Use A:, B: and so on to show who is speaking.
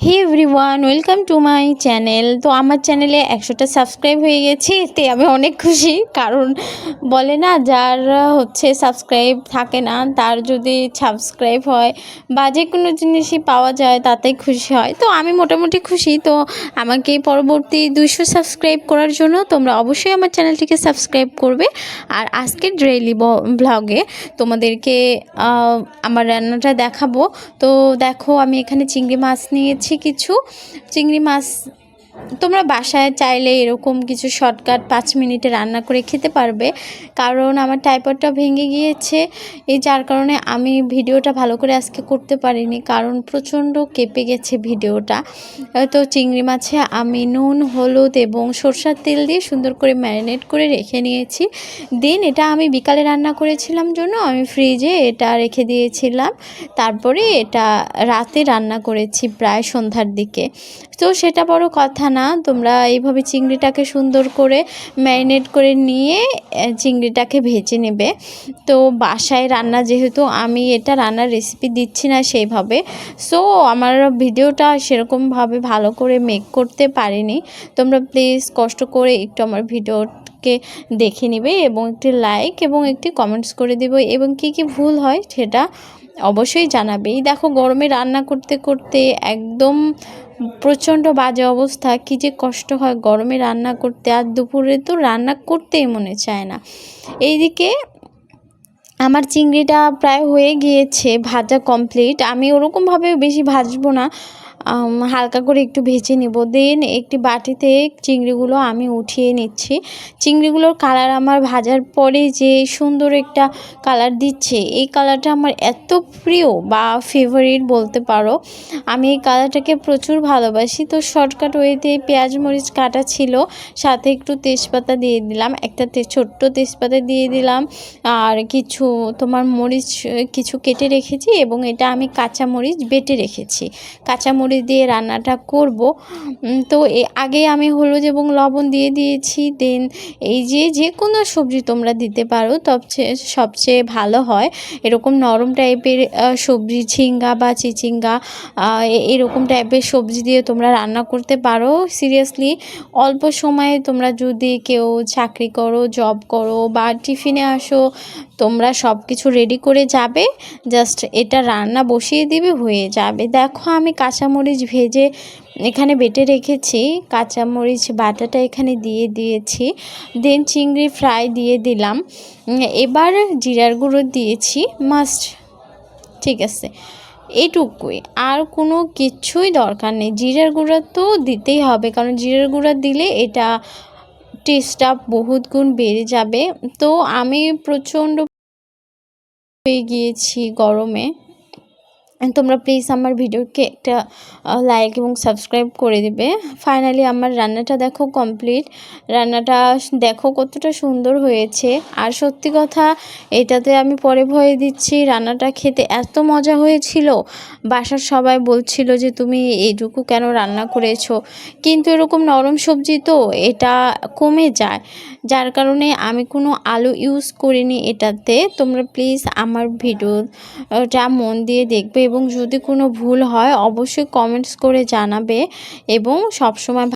A: Hey everyone welcome to my channel তো আমার চ্যানেলে একশোটা সাবস্ক্রাইব হয়ে গেছে এতে আমি অনেক খুশি। কারণ বলে না, যার হচ্ছে সাবস্ক্রাইব থাকে না, তার যদি সাবস্ক্রাইব হয় বা যে কোনো জিনিসই পাওয়া যায়, তাতেই খুশি হয়। তো আমি মোটামুটি খুশি, তো আমাকে পরবর্তী দুইশো সাবস্ক্রাইব করার জন্য তোমরা অবশ্যই আমার চ্যানেলটিকে সাবস্ক্রাইব করবে। আর আজকের ডেইলি ব্লগে তোমাদেরকে আমার রান্নাটা দেখাবো। তো দেখো, আমি এখানে চিংড়ি মাছ নিয়েছি কিছু? চিংড়ি মাছ তোমরা বাসায় চাইলে এরকম কিছু শর্টকাট পাঁচ মিনিটে রান্না করে খেতে পারবে। কারণ আমার টাইপডটা ভেঙে গিয়েছে। এই যার কারণে আমি ভিডিওটা ভালো করে আজকে করতে পারিনি। কারণ প্রচণ্ড কেঁপে গেছে ভিডিওটা। তো চিংড়ি মাছে আমি নুন, হলুদ এবং সরষার তেল দিয়ে সুন্দর করে ম্যারিনেট করে রেখে নিয়েছি। দেন এটা আমি বিকালে রান্না করেছিলাম জন্য আমি ফ্রিজে এটা রেখে দিয়েছিলাম। তারপরে এটা রাতে রান্না করেছি প্রায় সন্ধ্যার দিকে। তো সেটা বড় কথা না, তোমরা এইভাবে চিংড়িটাকে সুন্দর করে ম্যারিনেট করে নিয়ে চিংড়িটাকে ভেজে নেবে। তো বাসায় রান্না যেহেতু আমি এটা রান্নার রেসিপি দিচ্ছি না সেইভাবে সো আমার ভিডিওটা সেরকমভাবে ভালো করে মেক করতে পারিনি। তোমরা প্লিজ কষ্ট করে একটু আমার ভিডিওকে দেখে নেবে এবং একটি লাইক এবং একটি কমেন্টস করে দেবে এবং কি কি ভুল হয় সেটা অবশ্যই জানাবে এই দেখো, গরমে রান্না করতে করতে একদম প্রচণ্ড বাজে অবস্থা। কী যে কষ্ট হয় গরমে রান্না করতে। আর দুপুরে তো রান্না করতেই মনে চায় না। এইদিকে আমার চিংড়িটা প্রায় হয়ে গিয়েছে, ভাজা কমপ্লিট আমি ওরকমভাবে বেশি ভাজবো না। হালকা করে একটু ভেজে নেব। দেন একটি বাটিতে চিংড়িগুলো আমি উঠিয়ে নিচ্ছি। চিংড়িগুলোর কালার আমার ভাজার পরে যে সুন্দর একটা কালার দিচ্ছে, এই কালারটা আমার এত প্রিয় বা ফেভারিট বলতে পারো। আমি এই কালারটাকে প্রচুর ভালোবাসি। তো শর্টকাট ওয়েতে পেঁয়াজ মরিচ কাটা ছিল, সাথে একটু তেজপাতা দিয়ে দিলাম। একটা ছোট্ট তেজপাতা দিয়ে দিলাম। আর কিছু তোমার মরিচ, কিছু কেটে রেখেছি এবং এটা আমি কাঁচা মরিচ বেটে রেখেছি। কাঁচা মরিচ দিয়ে রান্নাটা করব। তো আগে আমি হলুদ এবং লবণ দিয়ে দিয়েছি, দেন এই যে যে কোনো সবজি তোমরা দিতে পারো সবচেয়ে সবচেয়ে ভালো হয় এরকম নরম টাইপের সবজি ঝিঙ্গা বা চিচিঙ্গা এরকম টাইপের সবজি দিয়ে তোমরা রান্না করতে পারো। সিরিয়াসলি অল্প সময়ে তোমরা যদি কেউ চাকরি করো, জব করো বা টিফিনে আসো, তোমরা সব কিছু রেডি করে যাবে, জাস্ট এটা রান্না বসিয়ে দিবে, হয়ে যাবে। দেখো আমি কাঁচামরিচ ভেজে এখানে বেটে রেখেছি। কাঁচামরিচ বাটাটা এখানে দিয়ে দিয়েছি। দেন চিংড়ি ফ্রাই দিয়ে দিলাম। এবার জিরার গুঁড়ো দিয়েছি। মাস্ট ঠিক আছে। এটুকুই। আর কোনো কিছুই দরকার নেই। জিরার গুঁড়া তো দিতেই হবে, কারণ জিরার গুঁড়া দিলে এটা টেস্টটা বহুত গুণ বেড়ে যাবে। তো আমি প্রচণ্ড হয়ে গিয়েছি গরমে। তোমরা প্লিজ আমার ভিডিওকে একটা লাইক এবং সাবস্ক্রাইব করে দেবে। ফাইনালি আমার রান্নাটা দেখো কমপ্লিট রান্নাটা দেখো কতটা সুন্দর হয়েছে। আর সত্যি কথা, এটাতে আমি পরে ভয়ে দিচ্ছি। রান্নাটা খেতে এত মজা হয়েছিল। বাসার সবাই বলছিল যে, তুমি এইটুকু কেন রান্না করেছ? কিন্তু এরকম নরম সবজি তো, এটা কমে যায়। যার কারণে আমি কোনো আলু ইউজ করিনি এটাতে। তোমরা প্লিজ আমার ভিডিওটা মন দিয়ে দেখবে এবং যদি কোনো ভুল হয় অবশ্যই কমেন্টস করে জানাবে এবং সবসময়